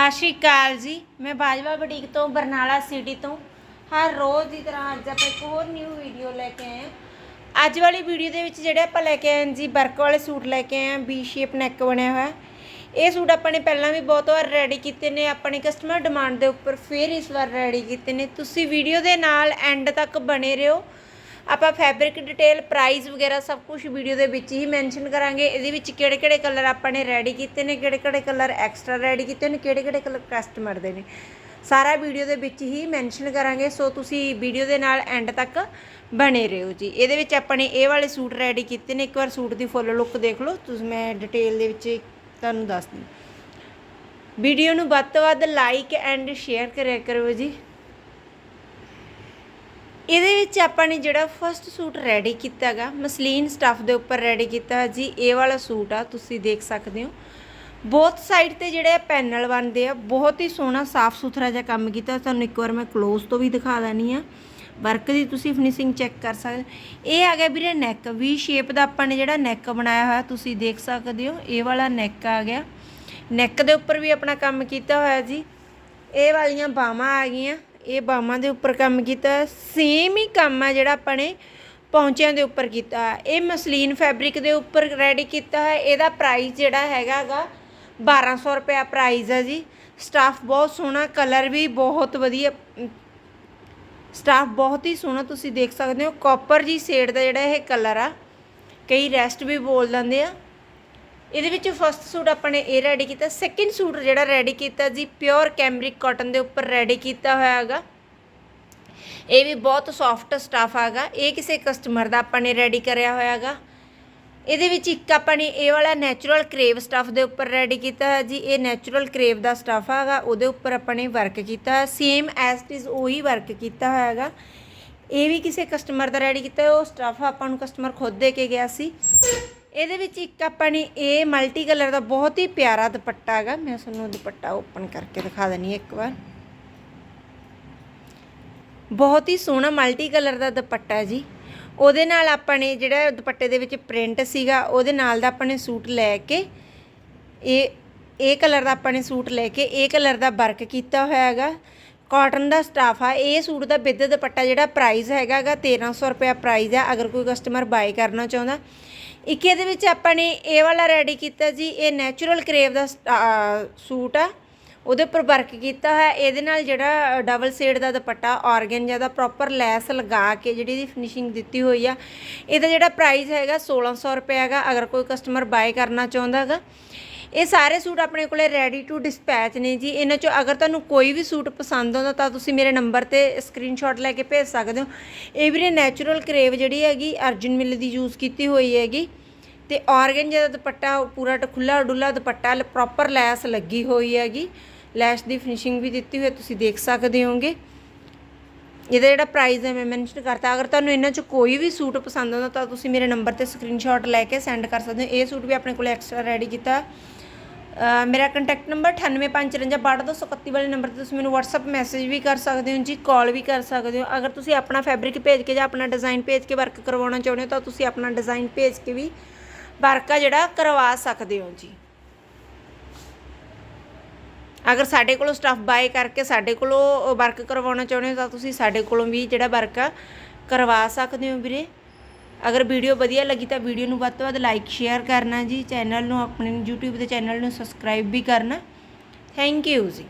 ਸਤਿ ਸ਼੍ਰੀ ਅਕਾਲ ਜੀ। ਮੈਂ ਬਾਜਵਾ ਬੁਟੀਕ ਤੋਂ, ਬਰਨਾਲਾ ਸਿਟੀ ਤੋਂ। ਹਰ ਰੋਜ਼ ਦੀ ਤਰ੍ਹਾਂ ਅੱਜ ਆਪਾਂ ਇੱਕ ਹੋਰ ਨਿਊ ਵੀਡੀਓ ਲੈ ਕੇ ਆਏ ਹਾਂ। ਅੱਜ ਵਾਲੀ ਵੀਡੀਓ ਦੇ ਵਿੱਚ ਜਿਹੜੇ ਆਪਾਂ ਲੈ ਕੇ ਆਏ ਹਾਂ ਜੀ ਵਰਕ ਵਾਲੇ ਸੂਟ ਲੈ ਕੇ ਆਏ ਹਾਂ ਬੀ ਸ਼ੇਪ ਨੈਕ ਬਣਿਆ ਹੋਇਆ। ਇਹ ਸੂਟ ਆਪਾਂ ਨੇ ਪਹਿਲਾਂ ਵੀ ਬਹੁਤ ਵਾਰ ਰੈਡੀ ਕੀਤੇ ਨੇ ਆਪਣੇ ਕਸਟਮਰ ਡਿਮਾਂਡ ਦੇ ਉੱਪਰ ਫਿਰ ਇਸ ਵਾਰ ਰੈਡੀ ਕੀਤੇ ਨੇ। ਤੁਸੀਂ ਵੀਡੀਓ ਦੇ ਨਾਲ ਐਂਡ ਤੱਕ ਬਣੇ ਰਹੋ। ਆਪਾਂ ਫੈਬਰਿਕ ਡਿਟੇਲ ਪ੍ਰਾਈਸ ਵਗੈਰਾ ਸਭ ਕੁਝ ਵੀਡੀਓ ਦੇ ਵਿੱਚ ਹੀ ਮੈਂਸ਼ਨ ਕਰਾਂਗੇ। ਇਹਦੇ ਵਿੱਚ ਕਿਹੜੇ ਕਿਹੜੇ ਕਲਰ ਆਪਾਂ ਨੇ ਰੈਡੀ ਕੀਤੇ ਨੇ ਕਿਹੜੇ ਕਿਹੜੇ ਕਲਰ ਐਕਸਟਰਾ ਰੈਡੀ ਕੀਤੇ ਨੇ ਕਿਹੜੇ ਕਿਹੜੇ ਕਲਰ ਕਸਟਮਰ ਦੇ ਨੇ। ਸਾਰਾ ਵੀਡੀਓ ਦੇ ਵਿੱਚ ਹੀ ਮੈਂਸ਼ਨ ਕਰਾਂਗੇ। ਸੋ ਤੁਸੀਂ ਵੀਡੀਓ ਦੇ ਨਾਲ ਐਂਡ ਤੱਕ ਬਣੇ ਰਹੋ ਜੀ। ਇਹਦੇ ਵਿੱਚ ਆਪਾਂ ਨੇ ਇਹ ਵਾਲੇ ਸੂਟ ਰੈਡੀ ਕੀਤੇ ਨੇ। ਇੱਕ ਵਾਰ ਸੂਟ ਦੀ ਫੁੱਲ ਲੁੱਕ ਦੇਖ ਲਓ। ਤੁਸੀਂ ਮੈਂ ਡਿਟੇਲ ਦੇ ਵਿੱਚ ਤੁਹਾਨੂੰ ਦੱਸਦੀ ਵੀਡੀਓ ਨੂੰ ਵੱਧ ਤੋਂ ਵੱਧ ਲਾਈਕ ਐਂਡ ਸ਼ੇਅਰ ਕਰਿਆ ਕਰੋ ਜੀ। ਇਹਦੇ ਵਿੱਚ ਆਪਾਂ ਨੇ ਜਿਹੜਾ ਫਰਸਟ ਸੂਟ ਰੈਡੀ ਕੀਤਾਗਾ, ਮਸਲੀਨ ਸਟਫ ਦੇ ਉੱਪਰ ਰੈਡੀ ਕੀਤਾ ਜੀ, ਇਹ ਵਾਲਾ ਸੂਟ ਆ, ਤੁਸੀਂ ਦੇਖ ਸਕਦੇ ਹੋ। ਬਹੁਤ ਸਾਈਡ ਤੇ ਜਿਹੜੇ ਪੈਨਲ ਬਣਦੇ ਆ, ਬਹੁਤ ਹੀ ਸੋਹਣਾ, ਸਾਫ਼ ਸੁਥਰਾ ਜਿਹਾ ਕੰਮ ਕੀਤਾ। ਤੁਹਾਨੂੰ ਇੱਕ ਵਾਰ ਮੈਂ ক্লোਜ਼ ਤੋਂ ਵੀ ਦਿਖਾ ਦਣੀ ਆ ਵਰਕ ਦੀ ਤੁਸੀਂ ਫਿਨਿਸ਼ਿੰਗ ਚੈੱਕ ਕਰ ਸਕਦੇ ਇਹ ਆ ਗਿਆ ਵੀਰੇ ਨੈਕ ਵੀ ਸ਼ੇਪ ਦਾ ਆਪਾਂ ਨੇ ਜਿਹੜਾ ਨੈਕ ਬਣਾਇਆ ਹੋਇਆ, ਤੁਸੀਂ ਦੇਖ ਸਕਦੇ ਹੋ, ਇਹ ਵਾਲਾ ਨੈਕ ਆ ਗਿਆ। ਨੈਕ ਦੇ ਉੱਪਰ ਵੀ ਆਪਣਾ ਕੰਮ ਕੀਤਾ ਹੋਇਆ ਜੀ। ਇਹ ਵਾਲੀਆਂ ਬਾਹਾਂ ਆ ਗਈਆਂ। ਇਹ ਬਾਹਾਂ ਦੇ ਉੱਪਰ ਕੰਮ ਕੀਤਾ ਸੇਮ ਹੀ ਕੰਮ ਆ ਜਿਹੜਾ ਆਪਾਂ ਨੇ ਪੌਂਚਿਆਂ ਦੇ ਉੱਪਰ ਕੀਤਾ। ਇਹ ਮਸਲੀਨ ਫੈਬਰਿਕ ਦੇ ਉੱਪਰ ਰੈਡੀ ਕੀਤਾ ਹੈ। ਇਹਦਾ ਪ੍ਰਾਈਸ ਜਿਹੜਾ ਹੈਗਾਗਾ 1200 ਰੁਪਿਆ ਪ੍ਰਾਈਸ ਹੈ ਜੀ। ਸਟਾਫ ਬਹੁਤ ਸੋਹਣਾ ਕਲਰ ਵੀ ਬਹੁਤ ਵਧੀਆ। ਸਟਾਫ ਬਹੁਤ ਹੀ ਸੋਹਣਾ, ਤੁਸੀਂ ਦੇਖ ਸਕਦੇ ਹੋ। ਕਾਪਰ ਜੀ ਸ਼ੇਡ ਦਾ ਜਿਹੜਾ ਇਹ ਕਲਰ ਆ, ਕਈ ਰੈਸਟ ਵੀ ਬੋਲ ਦਿੰਦੇ ਆ। ਇਹਦੇ ਵਿੱਚ ਫਸਟ ਸੂਟ ਆਪਾਂ ਨੇ ਇਹ ਰੈਡੀ ਕੀਤਾ ਸੈਕਿੰਡ ਸੂਟ ਜਿਹੜਾ ਰੈਡੀ ਕੀਤਾ ਜੀ ਪਿਓਰ ਕੈਮਰਿਕ ਕਾਟਨ ਦੇ ਉੱਪਰ ਰੈਡੀ ਕੀਤਾ ਹੋਇਆ ਹੈਗਾ। ਇਹ ਵੀ ਬਹੁਤ ਸੌਫਟ ਸਟਾਫ ਹੈਗਾ, ਇਹ ਕਿਸੇ ਕਸਟਮਰ ਦਾ ਆਪਾਂ ਨੇ ਰੈਡੀ ਕਰਿਆ ਹੋਇਆ ਹੈਗਾ। ਇਹਦੇ ਵਿੱਚ ਇੱਕ ਆਪਾਂ ਨੇ ਇਹ ਵਾਲਾ ਨੈਚੁਰਲ ਕਰੇਵ ਸਟਫ ਦੇ ਉੱਪਰ ਰੈਡੀ ਕੀਤਾ ਹੈ ਜੀ, ਇਹ ਨੈਚੁਰਲ ਕਰੇਵ ਦਾ ਸਟਫ ਹੈਗਾ, ਉਹਦੇ ਉੱਪਰ ਆਪਾਂ ਨੇ ਵਰਕ ਕੀਤਾ ਹੈ ਸੇਮ ਐਸ ਇਟ ਇਜ਼ ਉਹੀ ਵਰਕ ਕੀਤਾ ਹੋਇਆ ਹੈਗਾ। ਇਹ ਵੀ ਕਿਸੇ ਕਸਟਮਰ ਦਾ ਰੈਡੀ ਕੀਤਾ, ਉਹ ਸਟਫ ਆਪਾਂ ਨੂੰ ਕਸਟਮਰ ਖੁਦ ਦੇ ਕੇ ਗਿਆ ਸੀ। ਇਹਦੇ ਵਿੱਚ ਇੱਕ ਆਪਾਂ ਨੇ ਇਹ ਮਲਟੀ ਕਲਰ ਦਾ ਬਹੁਤ ਹੀ ਪਿਆਰਾ ਦੁਪੱਟਾ ਹੈਗਾ। ਮੈਂ ਤੁਹਾਨੂੰ ਦੁਪੱਟਾ ਓਪਨ ਕਰਕੇ ਦਿਖਾ ਦਨੀ ਇੱਕ ਵਾਰ। ਬਹੁਤ ਹੀ ਸੋਹਣਾ ਮਲਟੀ ਕਲਰ ਦਾ ਦੁਪੱਟਾ ਜੀ। ਉਹਦੇ ਨਾਲ ਆਪਾਂ ਨੇ ਜਿਹੜਾ ਦੁਪੱਟੇ ਦੇ ਵਿੱਚ ਪ੍ਰਿੰਟ ਸੀਗਾ, ਉਹਦੇ ਨਾਲ ਦਾ ਆਪਾਂ ਨੇ ਸੂਟ ਲੈ ਕੇ ਇਹ ਇਹ ਕਲਰ ਦਾ ਆਪਾਂ ਨੇ ਸੂਟ ਲੈ ਕੇ ਇਹ ਕਲਰ ਦਾ ਵਰਕ ਕੀਤਾ ਹੋਇਆ ਹੈਗਾ। ਕਾਟਨ ਦਾ ਸਟਾਫ ਆ, ਇਹ ਸੂਟ ਦਾ ਵਿਦ ਦੁਪੱਟਾ ਜਿਹੜਾ ਪ੍ਰਾਈਸ ਹੈਗਾਗਾ 1300 ਰੁਪਏ ਪ੍ਰਾਈਸ ਆ, ਅਗਰ ਕੋਈ ਕਸਟਮਰ ਬਾਈ ਕਰਨਾ ਚਾਹੁੰਦਾ। ਇੱਕ ਇਹਦੇ ਵਿੱਚ ਆਪਾਂ ਨੇ ਇਹ ਵਾਲਾ ਰੈਡੀ ਕੀਤਾ ਜੀ, ਇਹ ਨੈਚੁਰਲ ਕਰੇਵ ਦਾ ਸੂਟ ਆ। ਉਹਦੇ ਉੱਪਰ ਵਰਕ ਕੀਤਾ ਹੈ ਇਹਦੇ ਨਾਲ ਜਿਹੜਾ ਡਬਲ ਸ਼ੇਡ ਦਾ ਦੁਪੱਟਾ ਆਰਗੈਂਜਾ ਦਾ ਪ੍ਰੋਪਰ ਲੈਸ ਲਗਾ ਕੇ ਜਿਹੜੀ ਇਹਦੀ ਫਿਨਿਸ਼ਿੰਗ ਦਿੱਤੀ ਹੋਈ ਆ, ਇਹਦਾ ਜਿਹੜਾ ਪ੍ਰਾਈਸ ਹੈਗਾ 1600 ਰੁਪਏ ਹੈਗਾ ਅਗਰ ਕੋਈ ਕਸਟਮਰ ਬਾਏ ਕਰਨਾ ਚਾਹੁੰਦਾ ਹੈਗਾ ਇਹ ਸਾਰੇ ਸੂਟ ਆਪਣੇ ਕੋਲੇ ਰੈਡੀ ਟੂ ਡਿਸਪੈਚ ਨੇ ਜੀ। ਇਹਨਾਂ ਚੋਂ ਅਗਰ ਤੁਹਾਨੂੰ ਕੋਈ ਵੀ ਸੂਟ ਪਸੰਦ ਆਉਂਦਾ ਤਾਂ ਤੁਸੀਂ ਮੇਰੇ ਨੰਬਰ ਤੇ ਸਕਰੀਨਸ਼ਾਟ ਲੈ ਕੇ ਭੇਜ ਸਕਦੇ ਹੋ। ਇਹ ਵੀ ਨੈਚੁਰਲ ਕਰੇਵ ਜਿਹੜੀ ਹੈਗੀ, ਅਰਜੁਨ ਮਿਲ ਦੀ ਯੂਜ਼ ਕੀਤੀ ਹੋਈ ਹੈਗੀ। ਤੇ ਆਰਗੈਂਜਾ ਦਾ ਦੁਪੱਟਾ ਪੂਰਾ ਖੁੱਲਾ ਡੁੱਲਾ ਦੁਪੱਟਾ ਪ੍ਰੋਪਰ ਲੈਸ ਲੱਗੀ ਹੋਈ ਹੈਗੀ। ਲੈਸ਼ ਦੀ ਫਿਨਿਸ਼ਿੰਗ ਵੀ ਦਿੱਤੀ ਹੋਈ ਤੁਸੀਂ ਦੇਖ ਸਕਦੇ ਹੋਗੇ। ਇਹਦਾ ਜਿਹੜਾ ਪ੍ਰਾਈਸ ਹੈ, ਮੈਂ ਮੈਂਸ਼ਨ ਕਰਤਾ। ਅਗਰ ਤੁਹਾਨੂੰ ਇਹਨਾਂ ਚ ਕੋਈ ਵੀ ਸੂਟ ਪਸੰਦ ਆਉਂਦਾ ਤਾਂ ਤੁਸੀਂ ਮੇਰੇ ਨੰਬਰ ਤੇ ਸਕਰੀਨਸ਼ਾਟ ਲੈ ਕੇ ਸੈਂਡ ਕਰ ਸਕਦੇ ਹੋ। ਇਹ ਸੂਟ ਵੀ ਆਪਣੇ ਕੋਲ ਐਕਸਟਰਾ ਰੈਡੀ ਕੀਤਾ। ਮੇਰਾ ਕੰਟੈਕਟ ਨੰਬਰ 9854523231 ਵਾਲੇ ਨੰਬਰ ਤੇ ਤੁਸੀਂ ਮੈਨੂੰ WhatsApp ਮੈਸੇਜ ਵੀ ਕਰ ਸਕਦੇ ਹੋ ਜੀ ਕਾਲ ਵੀ ਕਰ ਸਕਦੇ ਹੋ। ਅਗਰ ਤੁਸੀਂ ਆਪਣਾ ਫੈਬਰਿਕ ਭੇਜ ਕੇ ਜਾਂ ਆਪਣਾ ਡਿਜ਼ਾਈਨ ਭੇਜ ਕੇ ਵਰਕ ਕਰਵਾਉਣਾ ਚਾਹੁੰਦੇ ਹੋ ਤਾਂ ਤੁਸੀਂ ਆਪਣਾ ਡਿਜ਼ਾਈਨ ਭੇਜ ਕੇ ਵੀ ਵਰਕ ਆ ਜਿਹੜਾ ਕਰਵਾ ਸਕਦੇ ਹੋ ਜੀ। ਅਗਰ ਸਾਡੇ ਕੋਲੋਂ ਸਟਫ ਬਾਏ ਕਰਕੇ ਸਾਡੇ ਕੋਲੋਂ ਵਰਕ ਕਰਵਾਉਣਾ ਚਾਹੁੰਦੇ ਹੋ ਤਾਂ ਤੁਸੀਂ ਸਾਡੇ ਕੋਲੋਂ ਵੀ ਜਿਹੜਾ ਵਰਕ ਆ ਕਰਵਾ ਸਕਦੇ ਹੋ ਵੀਰੇ। ਅਗਰ ਵੀਡੀਓ ਵਧੀਆ ਲੱਗੀ ਤਾਂ ਵੀਡੀਓ ਨੂੰ ਵੱਧ ਤੋਂ ਵੱਧ ਲਾਈਕ ਸ਼ੇਅਰ ਕਰਨਾ ਜੀ। ਚੈਨਲ ਨੂੰ, ਆਪਣੇ YouTube ਦੇ ਚੈਨਲ ਨੂੰ ਸਬਸਕ੍ਰਾਈਬ ਵੀ ਕਰਨਾ। ਥੈਂਕ ਯੂ ਜੀ।